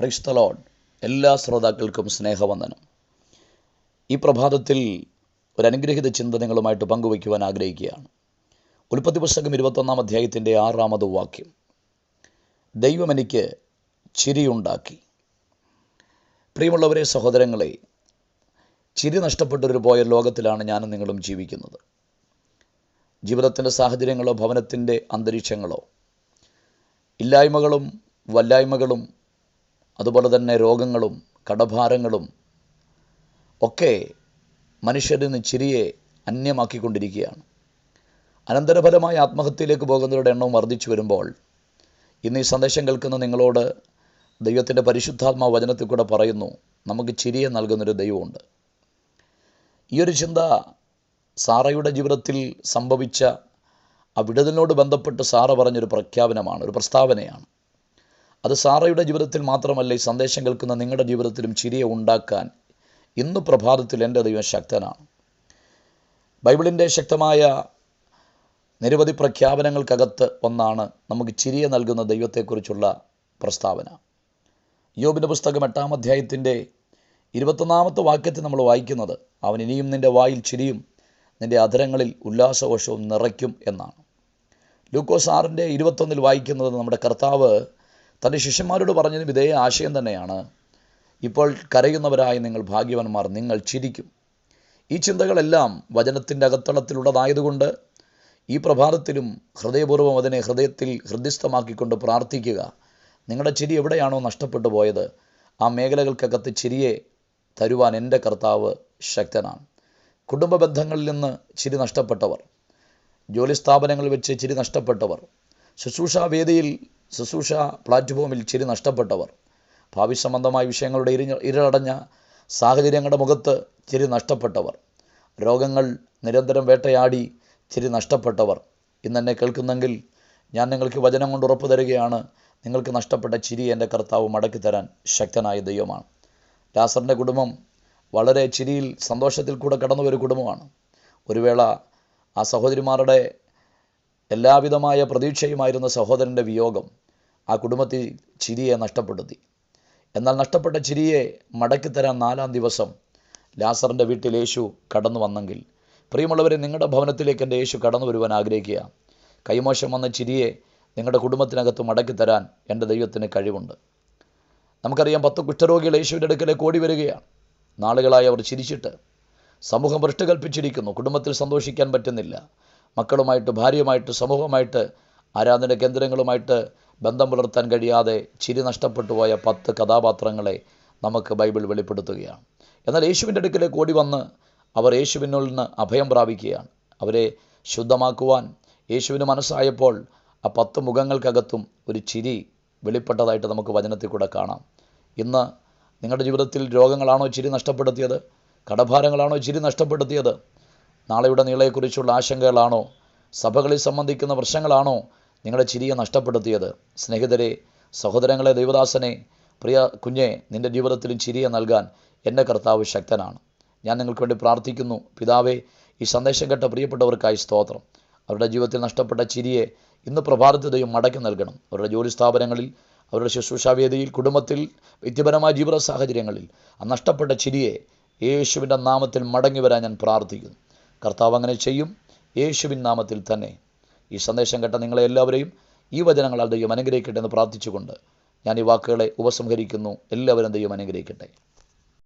ക്രൈസ്തലോൺ എല്ലാ ശ്രോതാക്കൾക്കും സ്നേഹവന്ദനം. ഈ പ്രഭാതത്തിൽ ഒരു അനുഗ്രഹിത ചിന്ത നിങ്ങളുമായിട്ട് പങ്കുവയ്ക്കുവാൻ ആഗ്രഹിക്കുകയാണ്. ഉൽപ്പത്തി പുസ്തകം ഇരുപത്തൊന്നാം അധ്യായത്തിന്റെ ആറാമത് വാക്യം. ദൈവം എനിക്ക് ചിരിയുണ്ടാക്കി. പ്രിയമുള്ളവരെ സഹോദരങ്ങളെ ചിരി നഷ്ടപ്പെട്ടൊരു പോയ ലോകത്തിലാണ് ഞാനും നിങ്ങളും ജീവിക്കുന്നത്. ജീവിതത്തിന്റെ സാഹചര്യങ്ങളോ ഭവനത്തിന്റെ അന്തരീക്ഷങ്ങളോ ഇല്ലായ്മകളും വല്ലായ്മകളും അതുപോലെ തന്നെ രോഗങ്ങളും കടഭാരങ്ങളും ഒക്കെ മനുഷ്യരിൽ നിന്ന് ചിരിയെ അന്യമാക്കിക്കൊണ്ടിരിക്കുകയാണ്. അനന്തരഫലമായ ആത്മഹത്യയിലേക്ക് പോകുന്നവരുടെ എണ്ണം വർദ്ധിച്ചു വരുമ്പോൾ ഇന്ന് ഈ സന്ദേശം കേൾക്കുന്ന നിങ്ങളോട് ദൈവത്തിന്റെ പരിശുദ്ധാത്മാ വചനത്തിൽ കൂടെ പറയുന്നു നമുക്ക് ചിരിയെ നൽകുന്നൊരു ദൈവമുണ്ട്. ഈ ഒരു ചിന്ത സാറയുടെ ജീവിതത്തിൽ സംഭവിച്ച ആ വിടുതലിനോട് ബന്ധപ്പെട്ട് സാറ പറഞ്ഞൊരു പ്രഖ്യാപനമാണ് ഒരു പ്രസ്താവനയാണ്. അത് സാറയുടെ ജീവിതത്തിൽ മാത്രമല്ല ഈ സന്ദേശം കേൾക്കുന്ന നിങ്ങളുടെ ജീവിതത്തിലും ചിരിയെ ഉണ്ടാക്കാൻ ഇന്ന് പ്രഭാതത്തിൽ എന്റെ ദൈവം ശക്തനാണ്. ബൈബിളിന്റെ ശക്തമായ നിരവധി പ്രഖ്യാപനങ്ങൾക്കകത്ത് ഒന്നാണ് നമുക്ക് ചിരിയെ നൽകുന്ന ദൈവത്തെക്കുറിച്ചുള്ള പ്രസ്താവന. യോബിന്റെ പുസ്തകം എട്ടാം അധ്യായത്തിന്റെ ഇരുപത്തൊന്നാമത്തെ വാക്യത്തിൽ നമ്മൾ വായിക്കുന്നത് അവൻ ഇനിയും നിന്റെ വായിൽ ചിരിയും നിന്റെ അധരങ്ങളിൽ ഉല്ലാസകോശവും നിറയ്ക്കും എന്നാണ്. ലൂക്കോസ് ആറിന്റെ ഇരുപത്തൊന്നിൽ വായിക്കുന്നത് നമ്മുടെ കർത്താവ് തന്റെ ശിഷ്യന്മാരോട് പറഞ്ഞതിന് വിധേയ ആശയം തന്നെയാണ്. ഇപ്പോൾ കരയുന്നവരായ നിങ്ങൾ ഭാഗ്യവന്മാർ നിങ്ങൾ ചിരിക്കും. ഈ ചിന്തകളെല്ലാം വചനത്തിന്റെ അകത്തളത്തിലുള്ളതായതുകൊണ്ട് ഈ പ്രഭാതത്തിലും ഹൃദയപൂർവം അതിനെ ഹൃദയത്തിൽ ഹൃദ്യസ്ഥമാക്കിക്കൊണ്ട് പ്രാർത്ഥിക്കുക. നിങ്ങളുടെ ചിരി എവിടെയാണോ നഷ്ടപ്പെട്ടു പോയത് ആ മേഖലകൾക്കകത്ത് ചിരിയെ തരുവാൻ എന്റെ കർത്താവ് ശക്തനാണ്. കുടുംബ ബന്ധങ്ങളിൽ നിന്ന് ചിരി നഷ്ടപ്പെട്ടവർ ജോലി സ്ഥാപനങ്ങളിൽ വെച്ച് ചിരി നഷ്ടപ്പെട്ടവർ ശുശ്രൂഷ വേദിയിൽ ശുശ്രൂഷ പ്ലാറ്റ്ഫോമിൽ ചിരി നഷ്ടപ്പെട്ടവർ. ഭാവി സംബന്ധമായ വിഷയങ്ങളുടെ ഇരി ഇരടഞ്ഞ സാഹചര്യങ്ങളുടെ മുഖത്ത് ചിരി നഷ്ടപ്പെട്ടവർ. രോഗങ്ങൾ നിരന്തരം വേട്ടയാടി ചിരി നഷ്ടപ്പെട്ടവർ. ഇന്നെന്നെ കേൾക്കുന്നെങ്കിൽ ഞാൻ നിങ്ങൾക്ക് വചനം കൊണ്ട് ഉറപ്പ് തരികയാണ്. നിങ്ങൾക്ക് നഷ്ടപ്പെട്ട ചിരി എന്റെ കർത്താവ് മടക്കി തരാൻ ശക്തനായ ദൈവമാണ്. ലാസറിന്റെ കുടുംബം വളരെ ചിരിയിൽ സന്തോഷത്തിൽ കൂടെ കടന്നു ഒരു കുടുംബമാണ്. ഒരു വേള ആ സഹോദരിമാരുടെ എല്ലാവിധമായ പ്രതീക്ഷയുമായിരുന്ന സഹോദരന്റെ വിയോഗം ആ കുടുംബത്തിൽ ചിരിയെ നഷ്ടപ്പെടുത്തി. എന്നാൽ നഷ്ടപ്പെട്ട ചിരിയെ മടക്കിത്തരാൻ നാലാം ദിവസം ലാസറിന്റെ വീട്ടിൽ യേശു കടന്നു വന്നെങ്കിൽ പ്രിയമുള്ളവരെ നിങ്ങളുടെ ഭവനത്തിലേക്ക് എന്റെ യേശു കടന്നു വരുവാൻ ആഗ്രഹിക്കുക. കൈമോശം വന്ന ചിരിയെ നിങ്ങളുടെ കുടുംബത്തിനകത്ത് മടക്കിത്തരാൻ എന്റെ ദൈവത്തിന് കഴിവുണ്ട്. നമുക്കറിയാം പത്ത് കുഷ്ഠരോഗികൾ യേശുവിന്റെ അടുക്കലേക്ക് ഓടി വരികയാണ്. നാളുകളായി അവർ ചിരിച്ചിട്ട് സമൂഹം ഭ്രഷ്ട് കൽപ്പിച്ചിരിക്കുന്നു. കുടുംബത്തിൽ സന്തോഷിക്കാൻ പറ്റുന്നില്ല. മക്കളുമായിട്ട് ഭാര്യയുമായിട്ട് സമൂഹമായിട്ട് ആരാധന കേന്ദ്രങ്ങളുമായിട്ട് ബന്ധം പുലർത്താൻ കഴിയാതെ ചിരി നഷ്ടപ്പെട്ടു പോയ പത്ത് കഥാപാത്രങ്ങളെ നമുക്ക് ബൈബിൾ വെളിപ്പെടുത്തുകയാണ്. എന്നാൽ യേശുവിന്റെ അടുക്കിലേക്ക് ഓടി വന്ന് അവർ യേശുവിനുള്ളിൽ നിന്ന് അഭയം പ്രാപിക്കുകയാണ്. അവരെ ശുദ്ധമാക്കുവാൻ യേശുവിന് മനസ്സായപ്പോൾ ആ പത്ത് മുഖങ്ങൾക്കകത്തും ഒരു ചിരി വെളിപ്പെട്ടതായിട്ട് നമുക്ക് വചനത്തിൽ കൂടെ കാണാം. ഇന്ന് നിങ്ങളുടെ ജീവിതത്തിൽ രോഗങ്ങളാണോ ചിരി നഷ്ടപ്പെടുത്തിയത്? കടഭാരങ്ങളാണോ ചിരി നഷ്ടപ്പെടുത്തിയത്? നാളെയുടെ നീളയെക്കുറിച്ചുള്ള ആശങ്കകളാണോ? സഭകളിൽ സംബന്ധിക്കുന്ന പ്രശ്നങ്ങളാണോ നിങ്ങളുടെ ചിരിയെ നഷ്ടപ്പെടുത്തിയത്? സ്നേഹിതരെ സഹോദരങ്ങളെ ദൈവദാസനെ പ്രിയ കുഞ്ഞെ നിന്റെ ജീവിതത്തിലും ചിരിയെ നൽകാൻ എന്റെ കർത്താവ് ശക്തനാണ്. ഞാൻ നിങ്ങൾക്ക് വേണ്ടി പ്രാർത്ഥിക്കുന്നു. പിതാവേ ഈ സന്ദേശം കേട്ട പ്രിയപ്പെട്ടവർക്കായി സ്തോത്രം. അവരുടെ ജീവിതത്തിൽ നഷ്ടപ്പെട്ട ചിരിയെ ഇന്ന് പ്രഭാതത്തിൽ മടക്കി നൽകണം. അവരുടെ ജോലി സ്ഥാപനങ്ങളിൽ അവരുടെ ശുശ്രൂഷാവേദിയിൽ കുടുംബത്തിൽ വ്യക്തിപരമായ ജീവിത സാഹചര്യങ്ങളിൽ ആ നഷ്ടപ്പെട്ട ചിരിയെ യേശുവിന്റെ നാമത്തിൽ മടങ്ങി വരാൻ ഞാൻ പ്രാർത്ഥിക്കുന്നു. കർത്താവ് അങ്ങനെ ചെയ്യും. യേശുവിൻ നാമത്തിൽ തന്നെ. ഈ സന്ദേശം കേട്ട നിങ്ങളെ എല്ലാവരെയും ഈ വചനങ്ങളാൽ ദൈവം അനുഗ്രഹിക്കട്ടെ എന്ന് പ്രാർത്ഥിച്ചുകൊണ്ട് ഞാൻ ഈ വാക്കുകളെ ഉപസംഹരിക്കുന്നു. എല്ലാവരും ദൈവം അനുഗ്രഹിക്കട്ടെ.